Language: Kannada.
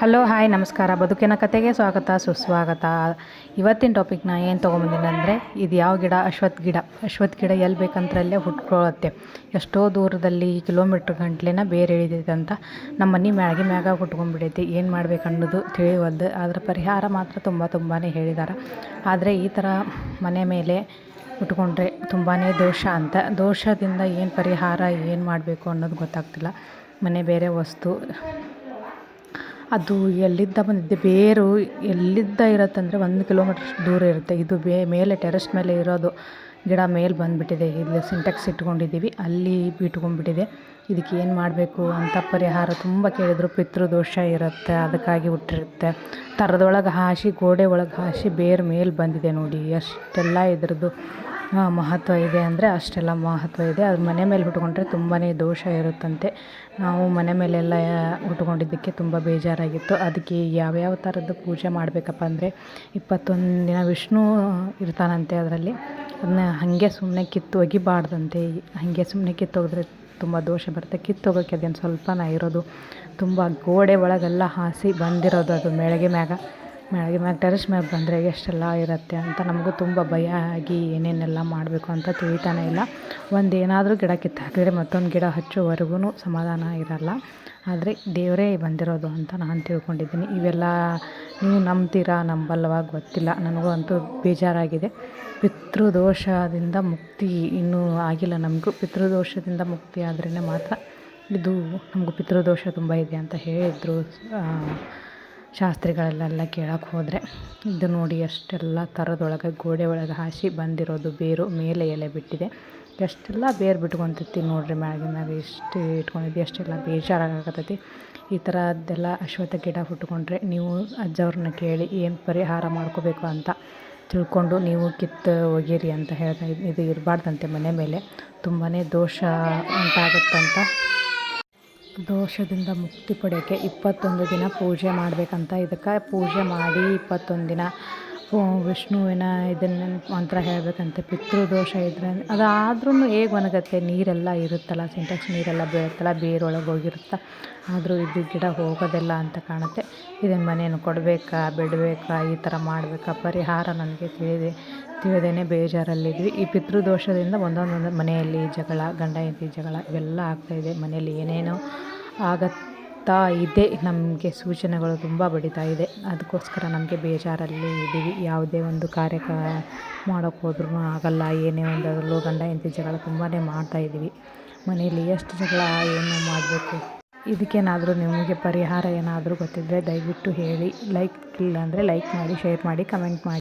ಹಲೋ ಹಾಯ್ ನಮಸ್ಕಾರ. ಬದುಕಿನ ಕತೆಗೆ ಸ್ವಾಗತ, ಸುಸ್ವಾಗತ. ಇವತ್ತಿನ ಟಾಪಿಕ್ನ ಏನು ತೊಗೊಂಬಂದಿನಿ ಅಂದರೆ, ಇದು ಯಾವ ಗಿಡ? ಅಶ್ವತ್ಥ ಗಿಡ. ಅಶ್ವತ್ಥ ಗಿಡ ಎಲ್ಲಿ ಬೇಕಂತರಲ್ಲೇ ಹುಟ್ಕೊಳ್ಳುತ್ತೆ ಎಷ್ಟೋ ದೂರದಲ್ಲಿ ಕಿಲೋಮೀಟ್ರ್ ಗಂಟ್ಲೆನ ಬೇರೆ ಇಳಿದೈತೆ ಅಂತ ನಮ್ಮ ಮನೆ ಮ್ಯಾಗೆ ಮ್ಯಾಗ ಹುಟ್ಕೊಂಡ್ಬಿಡೈತಿ. ಏನು ಮಾಡ್ಬೇಕು ಅನ್ನೋದು ತಿಳಿವಲ್ದು. ಅದರ ಪರಿಹಾರ ಮಾತ್ರ ತುಂಬ ತುಂಬಾ ಹೇಳಿದ್ದಾರೆ ಆದರೆ ಈ ಥರ ಮನೆ ಮೇಲೆ ಉಟ್ಕೊಂಡ್ರೆ ತುಂಬಾ ದೋಷ ಅಂತ. ದೋಷದಿಂದ ಏನು ಪರಿಹಾರ, ಏನು ಮಾಡಬೇಕು ಅನ್ನೋದು ಗೊತ್ತಾಗ್ತಿಲ್ಲ. ಮನೆ ಬೇರೆ ವಸ್ತು ಅದು ಎಲ್ಲಿದ್ದ ಬಂದಿದ್ದೆ ಬೇರು ಎಲ್ಲಿಂದ ಇರುತ್ತಂದರೆ ಒಂದು ಕಿಲೋಮೀಟ್ರ್ ದೂರ ಇರುತ್ತೆ. ಇದು ಬೇ, ಮೇಲೆ ಟೆರೆಸ್ ಮೇಲೆ ಇರೋದು ಗಿಡ ಮೇಲೆ ಬಂದುಬಿಟ್ಟಿದೆ. ಇಲ್ಲಿ ಸಿಂಟೆಕ್ಸ್ ಇಟ್ಕೊಂಡಿದ್ದೀವಿ. ಅಲ್ಲಿ ಬಿಟ್ಕೊಂಡ್ಬಿಟ್ಟಿದೆ ಇದಕ್ಕೆ ಏನು ಮಾಡಬೇಕು ಅಂತ ಪರಿಹಾರ ತುಂಬ ಕೇಳಿದರು. ಪಿತೃದೋಷ ಇರುತ್ತೆ, ಅದಕ್ಕಾಗಿ ಹುಟ್ಟಿರುತ್ತೆ. ಥರದೊಳಗೆ ಹಾಸಿ, ಗೋಡೆ ಒಳಗೆ ಹಾಸಿ ಬೇರು ಮೇಲೆ ಬಂದಿದೆ ನೋಡಿ. ಎಷ್ಟೆಲ್ಲ ಇದ್ರದ್ದು ಮಹತ್ವ ಇದೆ ಅಂದರೆ ಅಷ್ಟೆಲ್ಲ ಮಹತ್ವ ಇದೆ. ಅದು ಮನೆ ಮೇಲೆ ಉಟ್ಕೊಂಡ್ರೆ ತುಂಬಾ ದೋಷ ಇರುತ್ತಂತೆ. ನಾವು ಮನೆ ಮೇಲೆಲ್ಲ ಉಟ್ಕೊಂಡಿದ್ದಕ್ಕೆ ತುಂಬ ಬೇಜಾರಾಗಿತ್ತು. ಅದಕ್ಕೆ ಯಾವ್ಯಾವ ಥರದ್ದು ಪೂಜೆ ಮಾಡಬೇಕಪ್ಪ ಅಂದರೆ, ಇಪ್ಪತ್ತೊಂದು ದಿನ ವಿಷ್ಣು ಇರ್ತಾನಂತೆ ಅದರಲ್ಲಿ. ಅದನ್ನ ಹಾಗೆ ಸುಮ್ಮನೆ ಕಿತ್ತು ಒಗಿಬಾರ್ದಂತೆ ಹಾಗೆ ಸುಮ್ಮನೆ ಕಿತ್ತೋಗಿದ್ರೆ ತುಂಬ ದೋಷ ಬರುತ್ತೆ. ಕಿತ್ತೋಗೋಕ್ಕೆ ಅದೇನು ಸ್ವಲ್ಪನೇ ಇರೋದು. ತುಂಬ ಗೋಡೆ ಒಳಗೆಲ್ಲ ಹಾಸಿ ಬಂದಿರೋದು ಅದು ಮೆಳಗೆ ಮ್ಯಾಗ. ಮ್ಯಾಳ್ಗೆ ಮ್ಯಾಗ ಟೆರೆಸ್ ಮ್ಯಾಗ ಬಂದರೆ ಎಷ್ಟೆಲ್ಲ ಇರುತ್ತೆ ಅಂತ ನಮಗೂ ತುಂಬ ಭಯ ಆಗಿ ಏನೇನೆಲ್ಲ ಮಾಡಬೇಕು ಅಂತ ತಿಳಿತಾನೆ ಇಲ್ಲ. ಒಂದು ಏನಾದರೂ ಗಿಡ ಕಿತ್ತು ಮತ್ತೊಂದು ಗಿಡ ಹಚ್ಚೋವರೆಗೂ ಸಮಾಧಾನ ಇರಲ್ಲ. ಆದರೆ ದೇವರೇ ಬಂದಿರೋದು ಅಂತ ನಾನು ತಿಳ್ಕೊಂಡಿದ್ದೀನಿ. ಇವೆಲ್ಲ ನೀವು ನಂಬ್ತೀರಾ ನಂಬಲ್ವಾ ಗೊತ್ತಿಲ್ಲ. ನನಗೂ ಅಂತೂ ಬೇಜಾರಾಗಿದೆ. ಪಿತೃದೋಷದಿಂದ ಮುಕ್ತಿ ಇನ್ನೂ ಆಗಿಲ್ಲ ನಮಗೂ. ಪಿತೃದೋಷದಿಂದ ಮುಕ್ತಿ ಆದ್ರೇ ಮಾತ್ರ ಇದು ನಮಗೂ ಪಿತೃದೋಷ ತುಂಬ ಇದೆ ಅಂತ ಹೇಳಿದರು ಶಾಸ್ತ್ರಿಗಳಲ್ಲೆಲ್ಲ ಕೇಳಕ್ಕೆ ಹೋದರೆ, ಇದು ನೋಡಿ ಎಷ್ಟೆಲ್ಲ ಥರದೊಳಗೆ ಗೋಡೆ ಒಳಗೆ ಹಾಸಿ ಬಂದಿರೋದು ಬೇರು ಮೇಲೆ ಎಲೆ ಬಿಟ್ಟಿದೆ. ಎಷ್ಟೆಲ್ಲ ಬೇರು ಬಿಟ್ಕೊತೈತಿ ನೋಡಿರಿ ಮ್ಯಾಗಿನ ಮ್ಯಾಗ, ಎಷ್ಟು ಇಟ್ಕೊಂಡಿದ್ದೆ ಅಷ್ಟೆಲ್ಲ ಬೇಜಾರಾಗತೈತಿ ಈ ಥರದ್ದೆಲ್ಲ ಅಶ್ವತ್ಥ ಗಿಡ ಹುಟ್ಕೊಂಡ್ರೆ ನೀವು ಅಜ್ಜವ್ರನ್ನ ಕೇಳಿ ಏನು ಪರಿಹಾರ ಮಾಡ್ಕೋಬೇಕು ಅಂತ ತಿಳ್ಕೊಂಡು ನೀವು ಕಿತ್ತು ಒಗೀರಿ ಅಂತ ಹೇಳ್ತಾ ಇದು ಇರಬಾರ್ದಂತೆ ಮನೆ ಮೇಲೆ. ತುಂಬಾ ದೋಷ ಉಂಟಾಗುತ್ತಂತ ದೋಷದಿಂದ ಮುಕ್ತಿ ಪಡೆಯೋಕ್ಕೆ ಇಪ್ಪತ್ತೊಂದು ದಿನ ಪೂಜೆ ಮಾಡಬೇಕಂತ ಇದಕ್ಕೆ ಪೂಜೆ ಮಾಡಿ ಇಪ್ಪತ್ತೊಂದು ದಿನ ವಿಷ್ಣುವಿನ ಇದನ್ನು ಮಂತ್ರ ಹೇಳಬೇಕಂತೆ, ಪಿತೃದೋಷ ಇದ್ದರೆ ಆದ್ರೂ ಹೇಗೆ ಒಣಗತ್ತೆ? ನೀರೆಲ್ಲ ಇರುತ್ತಲ್ಲ, ಸಿಂಟೆಕ್ಸ್ ನೀರೆಲ್ಲ ಬೀಳುತ್ತಲ್ಲ, ಬೇರೊಳಗೆ ಹೋಗಿರುತ್ತೆ? ಆದರೂ ಇದು ಗಿಡ ಹೋಗೋದಿಲ್ಲ ಅಂತ ಕಾಣುತ್ತೆ. ಇದನ್ನು ಮನೇನು ಕೊಡಬೇಕಾ, ಬಿಡಬೇಕಾ, ಈ ಥರ ಮಾಡಬೇಕಾ? ಪರಿಹಾರ ನನಗೆ ತಿಳಿದೆ. ತಿಳಿದೇನೆ ಬೇಜಾರಲ್ಲಿದ್ವಿ. ಈ ಪಿತೃದೋಷದಿಂದ ಒಂದೊಂದೊಂದು ಮನೆಯಲ್ಲಿ ಜಗಳ ಗಂಡ ಹೆಂಡತಿ ಜಗಳ ಇವೆಲ್ಲ ಆಗ್ತಾಯಿದೆ ಮನೆಯಲ್ಲಿ ಏನೇನೋ ಆಗುತ್ತಾ ಇದೆ. ನಮಗೆ ಸೂಚನೆಗಳು ತುಂಬ ಬಡಿತಾ ಇದೆ. ಅದಕ್ಕೋಸ್ಕರ ನಮಗೆ ಬೇಜಾರಲ್ಲಿ ಇದ್ದೀವಿ ಯಾವುದೇ ಒಂದು ಕಾರ್ಯ ಮಾಡೋಕ್ಕೆ ಹೋದ್ರೂ ಆಗಲ್ಲ. ಏನೇ ಒಂದು ಗಂಡ ಹೆಂಡತಿ ಜಗಳ ತುಂಬಾ ಮಾಡ್ತಾಯಿದ್ದೀವಿ ಮನೆಯಲ್ಲಿ ಎಷ್ಟು ಜಗಳ, ಏನು ಮಾಡಬೇಕು? ಇದಕ್ಕೇನಾದರೂ ನಿಮಗೆ ಪರಿಹಾರ ಏನಾದರೂ ಗೊತ್ತಿದ್ದರೆ ದಯವಿಟ್ಟು ಹೇಳಿ. ಲೈಕ್ ಇಲ್ಲ ಅಂದರೆ ಲೈಕ್ ಮಾಡಿ, ಶೇರ್ ಮಾಡಿ, ಕಮೆಂಟ್ ಮಾಡಿ.